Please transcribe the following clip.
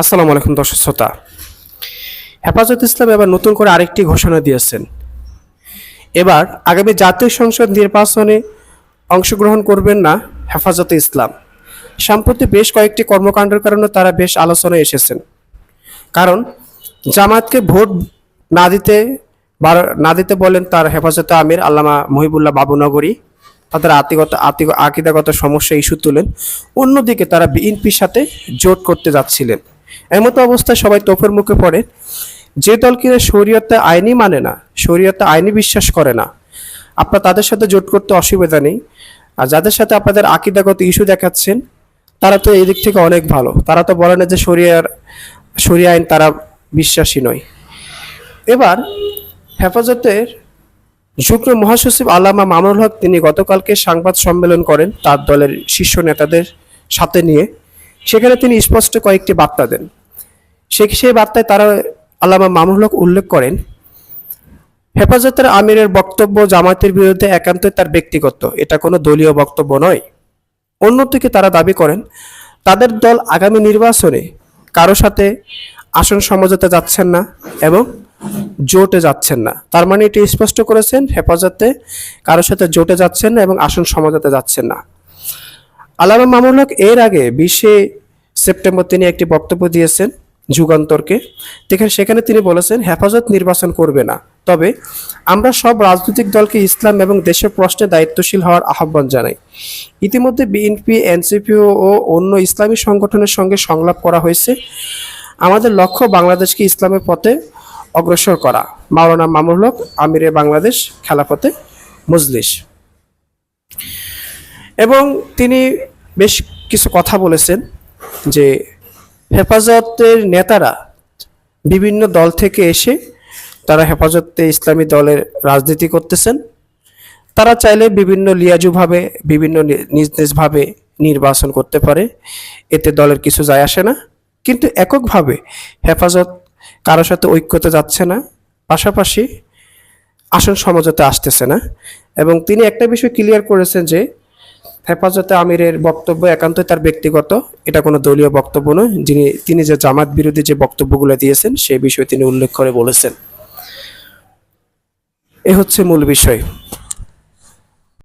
আসসালামু আলাইকুম দর্শক শ্রোতা। হেফাজত ইসলাম এবার নতুন করে আরেকটি ঘোষণা দিয়েছেন। এবার আগামী জাতীয় সংসদ নির্বাচনে অংশগ্রহণ করবেন না হেফাজতে ইসলাম। সম্প্রতি বেশ কয়েকটি কর্মকাণ্ডের কারণে তারা বেশ আলোচনায় এসেছেন। কারণ জামাতকে ভোট না দিতে না দিতে বলেন তার হেফাজতে আমির আল্লামা মহিবুল্লাহ বাবুনগরী। তাদের আতিগত আতি আকিদাগত সমস্যা ইস্যু তুলেন। অন্যদিকে তারা বিএনপির সাথে জোট করতে যাচ্ছিলেন। এমতো অবস্থায় সবাই তোপের মুখে পড়ে। যে দল কিনা শরীয়তে আইনি মানে না, শরীয়তে আইনি বিশ্বাস করে না। আপনার তাদের সাথে জোট করতে অসুবিধা নেই। আর যাদের সাথে আপনাদের আকিদাগত ইস্যু দেখাচ্ছেন, তারা তো এই দিক থেকে অনেক ভালো। তারা তো বলে না যে শরিয়ার, শরিয়া আইন তারা বিশ্বাসী নয়। এবার হেফাজতের যুগ্ম মহাসচিব আল্লামা মামুনুল হক তিনি গতকালকে সংবাদ সম্মেলন করেন তার দলের শীর্ষ নেতাদের সাথে নিয়ে। সেখানে তিনি স্পষ্ট কয়েকটি বার্তা দেন। সে সেই বার্তায় তারা আল্লামা মামুনুল হক উল্লেখ করেন? হেফাজতের আমিরের বক্তব্য জামাতের বিরুদ্ধে একান্তই তার ব্যক্তিগত, এটা কোনো দলীয় বক্তব্য নয়। অন্যদিকে তারা দাবি করেন, তাদের দল আগামী নির্বাচনে কারও সাথে আসন সমঝোতে যাচ্ছেন না এবং জোটে যাচ্ছেন না। তার মানে এটি স্পষ্ট করেছেন, হেফাজতে কারোর সাথে জোটে যাচ্ছেন না এবং আসন সমঝোতে যাচ্ছেন না। আলামা মামুল হক এর আগে বিশে সেপ্টেম্বর তিনি একটি বক্তব্য দিয়েছেন যুগান্তরকে। সেখানে তিনি বলেছেন, হেফাজত নির্বাচন করবে না। তবে আমরা সব রাজনৈতিক দলকে ইসলাম এবং দেশের প্রশ্নে দায়িত্বশীল হওয়ার আহ্বান জানাই। ইতিমধ্যে বিএনপি, এনসিপি ও অন্য ইসলামী সংগঠনের সঙ্গে সংলাপ করা হয়েছে। আমাদের লক্ষ্য বাংলাদেশকে ইসলামের পথে অগ্রসর করা। মাওলানা মামুল হক, আমিরে বাংলাদেশ, খেলাফতে মজলিস। এবং তিনি বেশ কিছু কথা বলেছেন যে হেফাজতের নেতারা বিভিন্ন দল থেকে এসে তারা হেফাজতে ইসলামী দলের রাজনীতি করতেছেন। তারা চাইলে বিভিন্ন লিয়াজুভাবে, বিভিন্ন নিজ নিজভাবে নির্বাচন করতে পারে। এতে দলের কিছু যায় আসে না। কিন্তু এককভাবে হেফাজত কারও সাথে ঐক্যতে যাচ্ছে না। পাশাপাশি আসন সমঝোতে আসতেছে না। এবং তিনি একটা বিষয় ক্লিয়ার করেছেন যে হেফাজতে আমিরের বক্তব্য একান্তই তার ব্যক্তিগত, এটা কোনো দলীয় বক্তব্য নয়। যিনি, তিনি যে জামাত বিরোধী যে বক্তব্যগুলো দিয়েছেন সেই বিষয়ে তিনি উল্লেখ করে বলেছেন। এ হচ্ছে মূল বিষয়।